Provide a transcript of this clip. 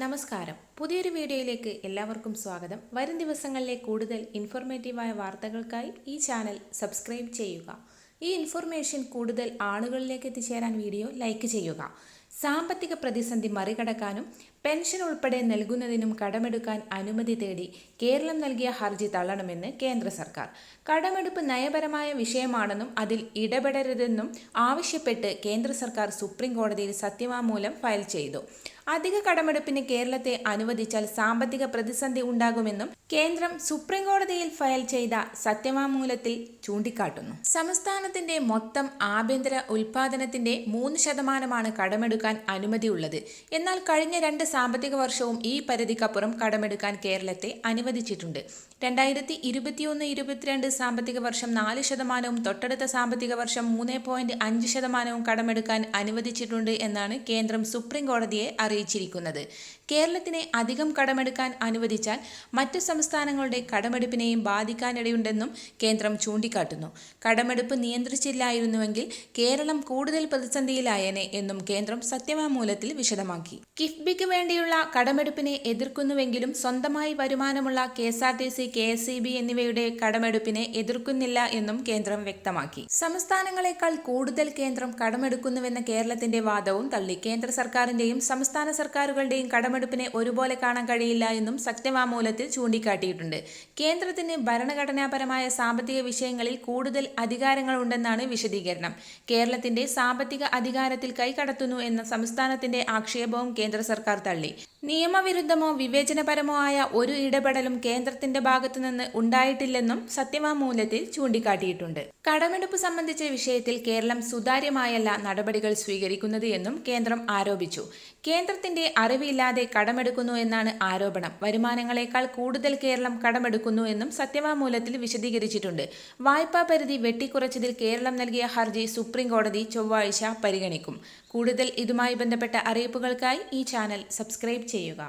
നമസ്കാരം. പുതിയൊരു വീഡിയോയിലേക്ക് എല്ലാവർക്കും സ്വാഗതം. വരും ദിവസങ്ങളിലെ കൂടുതൽ ഇൻഫോർമേറ്റീവായ വാർത്തകൾക്കായി ഈ ചാനൽ സബ്സ്ക്രൈബ് ചെയ്യുക. ഈ ഇൻഫർമേഷൻ കൂടുതൽ ആളുകളിലേക്ക് എത്തിച്ചേരാൻ വീഡിയോ ലൈക്ക് ചെയ്യുക. സാമ്പത്തിക പ്രതിസന്ധി മറികടക്കാനും പെൻഷൻ ഉൾപ്പെടെ നൽകുന്നതിനും കടമെടുക്കാൻ അനുമതി തേടി കേരളം നൽകിയ ഹർജി തള്ളണമെന്ന് കേന്ദ്ര സർക്കാർ. കടമെടുപ്പ് നയപരമായ വിഷയമാണെന്നും അതിൽ ഇടപെടരുതെന്നും ആവശ്യപ്പെട്ട് കേന്ദ്ര സർക്കാർ സുപ്രീം കോടതിയിൽ സത്യവാങ്മൂലം ഫയൽ ചെയ്തു. അധിക കടമെടുപ്പിന് കേരളത്തെ അനുവദിച്ചാൽ സാമ്പത്തിക പ്രതിസന്ധി ഉണ്ടാകുമെന്നും കേന്ദ്രം സുപ്രീം കോടതിയിൽ ഫയൽ ചെയ്ത സത്യവാങ്മൂലത്തിൽ ചൂണ്ടിക്കാട്ടുന്നു. സംസ്ഥാനത്തിന്റെ മൊത്തം ആഭ്യന്തര ഉൽപാദനത്തിന്റെ മൂന്ന് ശതമാനമാണ് കടമെടുക്കാൻ അനുമതിയുള്ളത്. എന്നാൽ കഴിഞ്ഞ രണ്ട് സാമ്പത്തിക വർഷവും ഈ പരിധിക്കപ്പുറം കടമെടുക്കാൻ കേരളത്തെ അനുവദിച്ചിട്ടുണ്ട്. രണ്ടായിരത്തി ഇരുപത്തിയൊന്ന് ഇരുപത്തിരണ്ട് സാമ്പത്തിക വർഷം നാല് ശതമാനവും തൊട്ടടുത്ത സാമ്പത്തിക വർഷം മൂന്ന് പോയിന്റ് അഞ്ച് ശതമാനവും കടമെടുക്കാൻ അനുവദിച്ചിട്ടുണ്ട് എന്നാണ് കേന്ദ്രം സുപ്രീം കോടതിയെ അറിയിച്ചിരിക്കുന്നത്. കേരളത്തിനെ അധികം കടമെടുക്കാൻ അനുവദിച്ചാൽ മറ്റ് സംസ്ഥാനങ്ങളുടെ കടമെടുപ്പിനെയും ബാധിക്കാനിടയുണ്ടെന്നും കേന്ദ്രം ചൂണ്ടിക്കാട്ടുന്നു. കടമെടുപ്പ് നിയന്ത്രിച്ചില്ലായിരുന്നുവെങ്കിൽ കേരളം കൂടുതൽ പ്രതിസന്ധിയിലായേനെ എന്നും കേന്ദ്രം സത്യവാങ്മൂലത്തിൽ വിശദമാക്കി. കിഫ്ബിക്ക് വേണ്ടിയുള്ള കടമെടുപ്പിനെ എതിർക്കുന്നുവെങ്കിലും സ്വന്തമായി വരുമാനമുള്ള K S R T C K S E B എന്നിവയുടെ കടമെടുപ്പിനെ എതിർക്കുന്നില്ല എന്നും കേന്ദ്രം വ്യക്തമാക്കി. സംസ്ഥാനങ്ങളെക്കാൾ കൂടുതൽ കേന്ദ്രം കടമെടുക്കുന്നുവെന്ന കേരളത്തിന്റെ വാദവും തള്ളി കേന്ദ്ര സർക്കാരിന്റെയും സംസ്ഥാന സർക്കാരുകളുടെയും കടമെടുപ്പിനെ ഒരുപോലെ കാണാൻ കഴിയില്ല എന്നും സത്യവാമൂലത്തിൽ ചൂണ്ടിക്കാട്ടിയിട്ടുണ്ട്. കേന്ദ്രത്തിന് ഭരണഘടനാപരമായ സാമ്പത്തിക വിഷയങ്ങളിൽ കൂടുതൽ അധികാരങ്ങൾ ഉണ്ടെന്നാണ് വിശദീകരണം. കേരളത്തിന്റെ സാമ്പത്തിക അധികാരത്തിൽ കൈകടത്തുന്നു എന്ന സംസ്ഥാനത്തിന്റെ ആക്ഷേപവും കേന്ദ്ര സർക്കാർ തള്ളി. നിയമവിരുദ്ധമോ വിവേചനപരമോ ആയ ഒരു ഇടപെടലും കേന്ദ്രത്തിന്റെ ഭാഗത്തുനിന്ന് ഉണ്ടായിട്ടില്ലെന്നും സത്യവാമൂലത്തിൽ ചൂണ്ടിക്കാട്ടിയിട്ടുണ്ട്. കടമെടുപ്പ് സംബന്ധിച്ച വിഷയത്തിൽ കേരളം സുതാര്യമായല്ല നടപടികൾ സ്വീകരിക്കുന്നത് എന്നും കേന്ദ്രം ആരോപിച്ചു. കേന്ദ്രത്തിന്റെ അറിവില്ലാതെ കടമെടുക്കുന്നു എന്നാണ് ആരോപണം. വരുമാനങ്ങളെക്കാൾ കൂടുതൽ കേരളം കടമെടുക്കുന്നു എന്നും സത്യവാമൂലത്തിൽ വിശദീകരിച്ചിട്ടുണ്ട്. വായ്പാ പരിധി വെട്ടിക്കുറച്ചതിൽ കേരളം നൽകിയ ഹർജി സുപ്രീം കോടതി ചൊവ്വാഴ്ച പരിഗണിക്കും. കൂടുതൽ ഇതുമായി ബന്ധപ്പെട്ട അറിയിപ്പുകൾക്കായി ഈ ചാനൽ സബ്സ്ക്രൈബ് ചെയ്യുക.